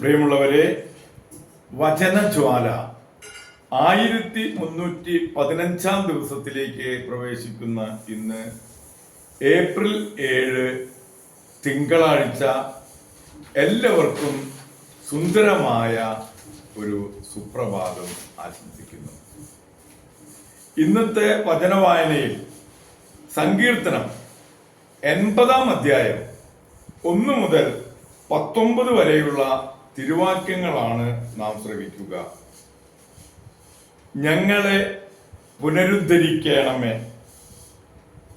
പ്രിയമുള്ളവരെ വചനജ്വാല ആയിരത്തി മുന്നൂറ്റി പതിനഞ്ചാം ദിവസത്തിലേക്ക് പ്രവേശിക്കുന്ന ഇന്ന് ഏപ്രിൽ ഏഴ് തിങ്കളാഴ്ച എല്ലാവർക്കും സുന്ദരമായ ഒരു സുപ്രഭാതം ആശംസിക്കുന്നു ഇന്നത്തെ വചനവായനയിൽ സങ്കീർത്തനം എൺപതാം അധ്യായം ഒന്ന് മുതൽ പത്തൊമ്പത് വരെയുള്ള തിരുവാക്യങ്ങളാണ് നാം ശ്രവിക്കുക. ഞങ്ങളെ പുനരുദ്ധരിക്കണമേ.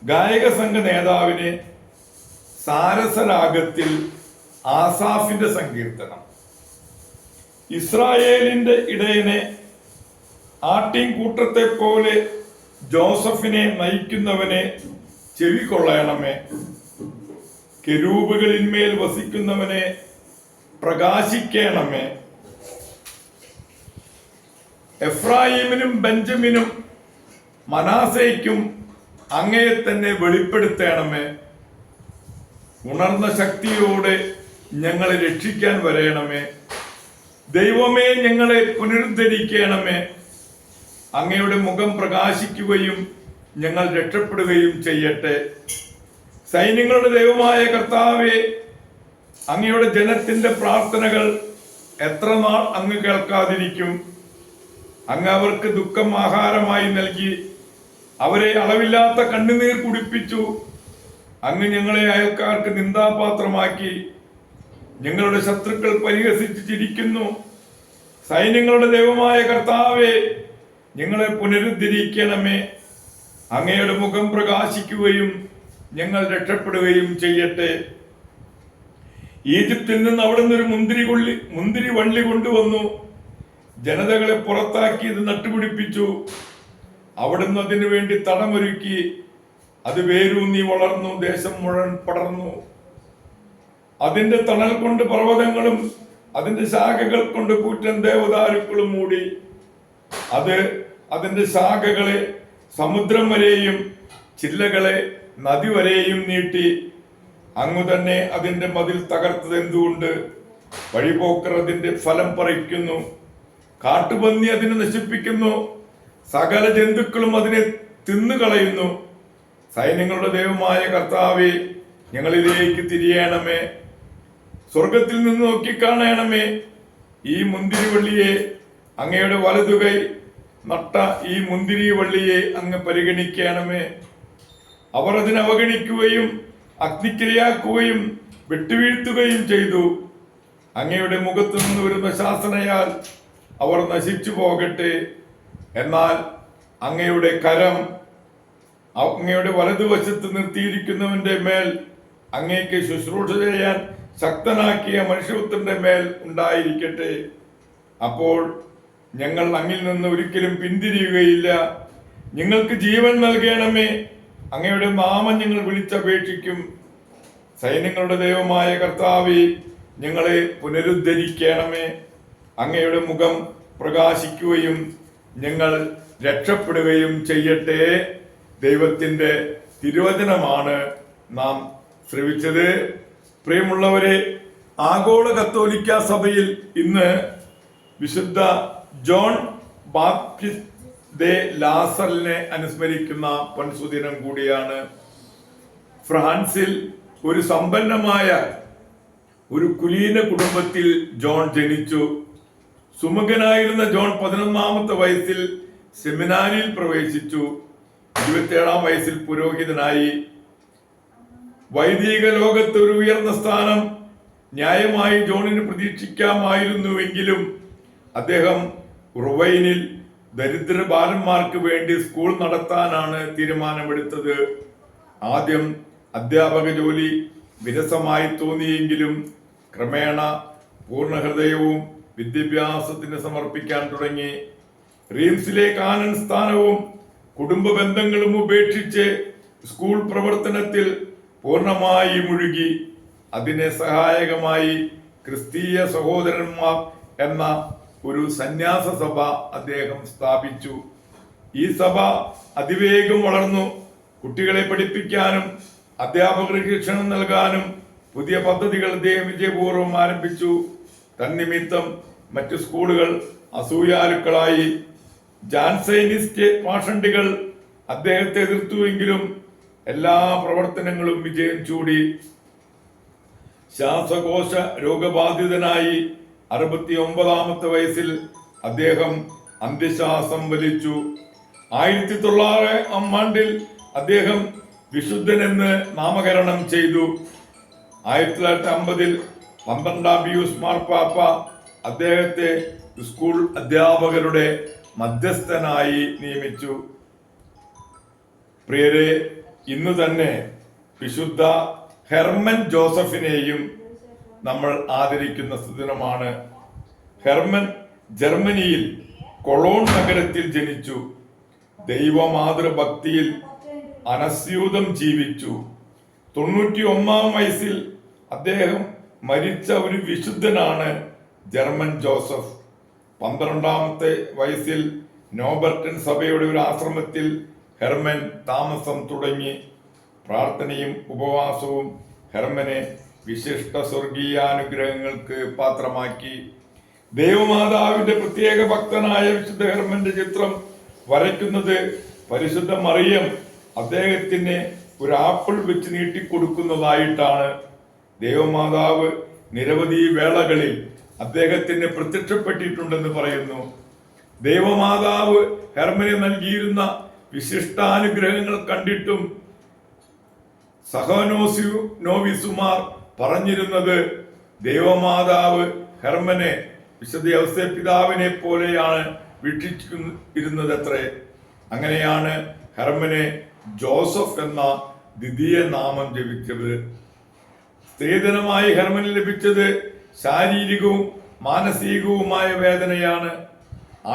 ഗായക സംഘ നേതാവിനെ സാരസരാഗത്തിൽ ആസാഫിന്റെ സങ്കീർത്തനം. ഇസ്രായേലിന്റെ ഇടയനെ ആട്ടിൻകൂട്ടത്തെ പോലെ ജോസഫിനെ നയിക്കുന്നവനെ ചെവി കൊള്ളയണമേ കെരൂപുകളിന്മേൽ വസിക്കുന്നവനെ പ്രകാശിക്കണമേ. എഫ്രായിമിനും ബെഞ്ചമിനും മനാസയ്ക്കും അങ്ങയെ തന്നെ വെളിപ്പെടുത്തണമേ. ഉണർന്ന ശക്തിയോടെ ഞങ്ങളെ രക്ഷിക്കാൻ വരയണമേ ദൈവമേ ഞങ്ങളെ പുനരുദ്ധരിക്കണമേ. അങ്ങയുടെ മുഖം പ്രകാശിക്കുകയും ഞങ്ങൾ രക്ഷപ്പെടുകയും ചെയ്യട്ടെ. സൈന്യങ്ങളുടെ ദൈവമായ കർത്താവെ അങ്ങയുടെ ജനത്തിന്റെ പ്രാർത്ഥനകൾ എത്ര നാൾ അങ്ങ് കേൾക്കാതിരിക്കും? അങ്ങ് അവർക്ക് ദുഃഖം ആഹാരമായി നൽകി അവരെ അളവില്ലാത്ത കണ്ണുനീർ കുടിപ്പിച്ചു. അങ്ങ് ഞങ്ങളെ അയൽക്കാർക്ക് നിന്ദാപാത്രമാക്കി. ഞങ്ങളുടെ ശത്രുക്കൾ പരിഹസിച്ച് ചിരിക്കുന്നു. സൈന്യങ്ങളുടെ ദൈവമായ കർത്താവെ ഞങ്ങളെ പുനരുദ്ധരിക്കണമേ. അങ്ങയുടെ മുഖം പ്രകാശിക്കുകയും ഞങ്ങൾ രക്ഷപ്പെടുകയും ചെയ്യട്ടെ. ഈജിപ്തിൽ നിന്ന് അവിടെ നിന്ന് ഒരു മുന്തിരി കൊള്ളി മുന്തിരി വള്ളി കൊണ്ടുവന്നു. ജനതകളെ പുറത്താക്കി ഇത് നട്ടുപിടിപ്പിച്ചു. അവിടുന്ന് അതിനു വേണ്ടി തടമൊരുക്കി. അത് വേരൂന്നി വളർന്നു ദേശം മുഴുവൻ പടർന്നു. അതിന്റെ തണൽ കൊണ്ട് പർവതങ്ങളും അതിന്റെ ശാഖകൾ കൊണ്ട് കൂറ്റൻ ദേവദാരുക്കളും മൂടി. അത് അതിന്റെ ശാഖകളെ സമുദ്രം വരെയും ചില്ലകളെ നദി വരെയും നീട്ടി. അങ്ങു തന്നെ അതിന്റെ മതിൽ തകർത്തത് എന്തുകൊണ്ട്? വഴിപോക്കർ അതിന്റെ ഫലം പറിക്കുന്നു. കാട്ടുപന്നി അതിനെ നശിപ്പിക്കുന്നു. സകല ജന്തുക്കളും അതിനെ തിന്നുകളയുന്നു. സൈന്യങ്ങളുടെ ദൈവമായ കർത്താവെ ഞങ്ങളിലേക്ക് തിരിയണമേ. സ്വർഗത്തിൽ നിന്ന് നോക്കിക്കാണണമേ ഈ മുന്തിരി വള്ളിയെ അങ്ങയുടെ വലതുകൈ നട്ട ഈ മുന്തിരി വള്ളിയെ അങ്ങ് പരിഗണിക്കണമേ. അവർ അതിനെ അവഗണിക്കുകയും അഗ്നിക്കിരയാക്കുകയും വിട്ടുവീഴ്ത്തുകയും ചെയ്തു. അങ്ങയുടെ മുഖത്തു നിന്ന് വരുന്ന ശാസനയാൽ അവർ നശിച്ചു പോകട്ടെ. എന്നാൽ അങ്ങയുടെ കരം അങ്ങയുടെ വലതുവശത്ത് നിർത്തിയിരിക്കുന്നവന്റെ മേൽ അങ്ങേക്ക് ശുശ്രൂഷ ചെയ്യാൻ ശക്തനാക്കിയ മനുഷ്യപുത്രന്റെ മേൽ ഉണ്ടായിരിക്കട്ടെ. അപ്പോൾ ഞങ്ങൾ അങ്ങിൽ നിന്ന് ഒരിക്കലും പിന്തിരിയുകയില്ല. നിങ്ങൾക്ക് ജീവൻ നൽകണമേ. അങ്ങയുടെ നാമം ഞങ്ങൾ വിളിച്ചപേക്ഷിക്കും. സൈന്യങ്ങളുടെ ദൈവമായ കർത്താവെ ഞങ്ങളെ പുനരുദ്ധരിക്കണമേ. അങ്ങയുടെ മുഖം പ്രകാശിക്കുകയും ഞങ്ങൾ രക്ഷപ്പെടുകയും ചെയ്യട്ടെ. ദൈവത്തിന്റെ തിരുവചനമാണ് നാം ശ്രവിച്ചത്. പ്രിയമുള്ളവരെ ആഗോള കത്തോലിക്ക സഭയിൽ ഇന്ന് വിശുദ്ധ ജോൺ ബാപ്റ്റിസ്റ്റ് ദേ ലാസറിനെ അനുസ്മരിക്കുന്ന പൊൻസുദിനം കൂടിയാണ്. ഫ്രാൻസിൽ ഒരു സമ്പന്നമായ ഒരു കുലീന കുടുംബത്തിൽ ജോൺ ജനിച്ചു. സുമുഖനായിരുന്ന ജോൺ പതിനൊന്നാമത്തെ വയസ്സിൽ സെമിനാരിയിൽ പ്രവേശിച്ചു. ഇരുപത്തിയേഴാം വയസ്സിൽ പുരോഹിതനായി. വൈദിക ലോകത്ത് ഒരു ഉയർന്ന സ്ഥാനം ന്യായമായി ജോണിന് പ്രതീക്ഷിക്കാമായിരുന്നുവെങ്കിലും അദ്ദേഹം റുവൈനിൽ ദരിദ്ര ബാലന്മാർക്ക് വേണ്ടി സ്കൂൾ നടത്താനാണ് തീരുമാനമെടുത്തത്. ആദ്യം അധ്യാപക ജോലി വിരസമായി തോന്നിയെങ്കിലും ക്രമേണ പൂർണഹൃദയവും വിദ്യാഭ്യാസത്തിന് സമർപ്പിക്കാൻ തുടങ്ങി. റീംസിലെ കാനൻ സ്ഥാനവും കുടുംബ ബന്ധങ്ങളും ഉപേക്ഷിച്ച് സ്കൂൾ പ്രവർത്തനത്തിൽ പൂർണമായി മുഴുകി. അതിനെ സഹായകമായി ക്രിസ്തീയ സഹോദരന്മാർ എന്ന ഒരു സന്യാസ സഭ അദ്ദേഹം സ്ഥാപിച്ചു. ഈ സഭ അതിവേഗം വളർന്നു. കുട്ടികളെ പഠിപ്പിക്കാനും അധ്യാപകർക്ക് ശിക്ഷണം നൽകാനും പുതിയ പദ്ധതികൾ അദ്ദേഹം വിജയപൂർവം ആരംഭിച്ചു. തന്നിമിത്തം മറ്റു സ്കൂളുകൾ അസൂയാലുക്കളായി. ജാൻസൈനിസ്റ്റ് പാഷണ്ടികൾ അദ്ദേഹത്തെ എതിർത്തുവെങ്കിലും എല്ലാ പ്രവർത്തനങ്ങളും വിജയം ചൂടി. ശ്വാസകോശ രോഗബാധിതനായി അറുപത്തി ഒമ്പതാമത്തെ വയസ്സിൽ അദ്ദേഹം അന്ത്യശ്വാസം വലിച്ചു. ആയിരത്തി തൊള്ളായിരം ആണ്ടിൽ അദ്ദേഹം വിശുദ്ധനെന്ന് നാമകരണം ചെയ്തു. ആയിരത്തി തൊള്ളായിരത്തി അമ്പതിൽ പന്ത്രണ്ടാം പിയൂസ് മാർപ്പാപ്പ അദ്ദേഹത്തെ സ്കൂൾ അധ്യാപകരുടെ മധ്യസ്ഥനായി നിയമിച്ചു. പ്രിയരെ ഇന്ന് തന്നെ വിശുദ്ധ ഹെർമൻ ജോസഫിനെയും നമ്മൾ ആദരിക്കുന്ന സുദിനമാണ്. ഹെർമൻ ജർമ്മനിയിൽ കൊളോൺ നഗരത്തിൽ ജനിച്ചു. ദൈവമാതൃഭക്തിയിൽ അനസ്യൂതം ജീവിച്ചു. തൊണ്ണൂറ്റി ഒന്നാം വയസ്സിൽ അദ്ദേഹം മരിച്ച ഒരു വിശുദ്ധനാണ് ജർമ്മൻ ജോസഫ്. പന്ത്രണ്ടാമത്തെ വയസ്സിൽ നോബർട്ടൻ സഭയുടെ ഒരു ആശ്രമത്തിൽ ഹെർമൻ താമസം തുടങ്ങി. പ്രാർത്ഥനയും ഉപവാസവും ഹെർമനെ വിശിഷ്ട സ്വർഗീയാനുഗ്രഹങ്ങൾക്ക് പാത്രമാക്കി. ദേവമാതാവിന്റെ പ്രത്യേക ഭക്തനായ വിശുദ്ധ ഹെർമന്റെ ചിത്രം വരയ്ക്കുന്നത് പരിശുദ്ധ മറിയം അദ്ദേഹത്തിന് ഒരു ആപ്പിൾ വെച്ച് നീട്ടിക്കൊടുക്കുന്നതായിട്ടാണ് ദേവമാതാവ് നിരവധി വേളകളിൽ അദ്ദേഹത്തിന് പ്രത്യക്ഷപ്പെട്ടിട്ടുണ്ടെന്ന് പറയുന്നു. ദേവമാതാവ് ഹെർമന് നൽകിയിരുന്ന വിശിഷ്ടാനുഗ്രഹങ്ങൾ കണ്ടിട്ടും സഹനോസ്യു നോവിസുമാർ പറഞ്ഞിരുന്നത് ദേവമാതാവ് ഹെർമനെ വിശുദ്ധ അവസ്ഥ പിതാവിനെ പോലെയാണ് വീക്ഷിച്ചിരുന്നത് അത്രേ അങ്ങനെയാണ് ഹെർമനെ ജോസഫ് എന്ന ദ്വിതീയ നാമം ജപിച്ചത്. സ്ത്രീധനമായി ഹെർമന് ലഭിച്ചത് ശാരീരികവും മാനസികവുമായ വേദനയാണ്.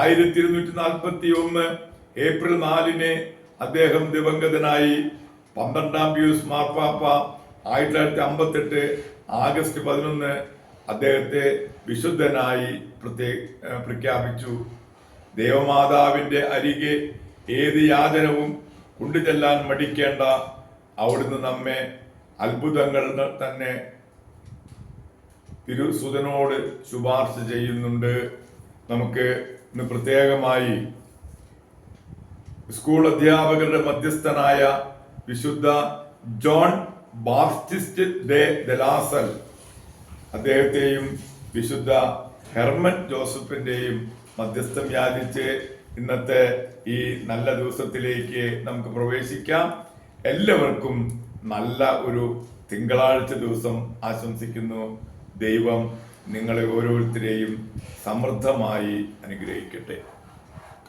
ആയിരത്തി ഇരുന്നൂറ്റി നാൽപ്പത്തി ഒന്ന് ഏപ്രിൽ നാലിന് അദ്ദേഹം ദിവംഗതനായി പന്ത്രണ്ടാം പിയൂസ് മാർപ്പാപ്പ ആയിരത്തി തൊള്ളായിരത്തി അമ്പത്തെട്ട് ആഗസ്റ്റ് പതിനൊന്ന് അദ്ദേഹത്തെ വിശുദ്ധനായി പ്രഖ്യാപിച്ചു. ദേവമാതാവിന്റെ അരികെ ഏത് യാതനവും കൊണ്ടുചെല്ലാൻ മടിക്കേണ്ട അവിടുന്ന് നമ്മെ അത്ഭുതങ്ങൾ തന്നെ തിരുസുതനോട് ശുപാർശ ചെയ്യുന്നുണ്ട്. നമുക്ക് ഇന്ന് പ്രത്യേകമായി സ്കൂൾ അധ്യാപകരുടെ മധ്യസ്ഥനായ വിശുദ്ധ ജോൺ ബാപ്റ്റിസ്റ്റ് ഡെ ദലാസൽ. അദ്ദേഹത്തെയും വിശുദ്ധ ഹെർമൻ ജോസഫിന്റെയും മധ്യസ്ഥം യാചിച്ച് ഇന്നത്തെ ഈ നല്ല ദിവസത്തിലേക്ക് നമുക്ക് പ്രവേശിക്കാം. എല്ലാവർക്കും നല്ല ഒരു തിങ്കളാഴ്ച ദിവസം ആശംസിക്കുന്നു. ദൈവം നിങ്ങളെ ഓരോരുത്തരെയും സമൃദ്ധമായി അനുഗ്രഹിക്കട്ടെ.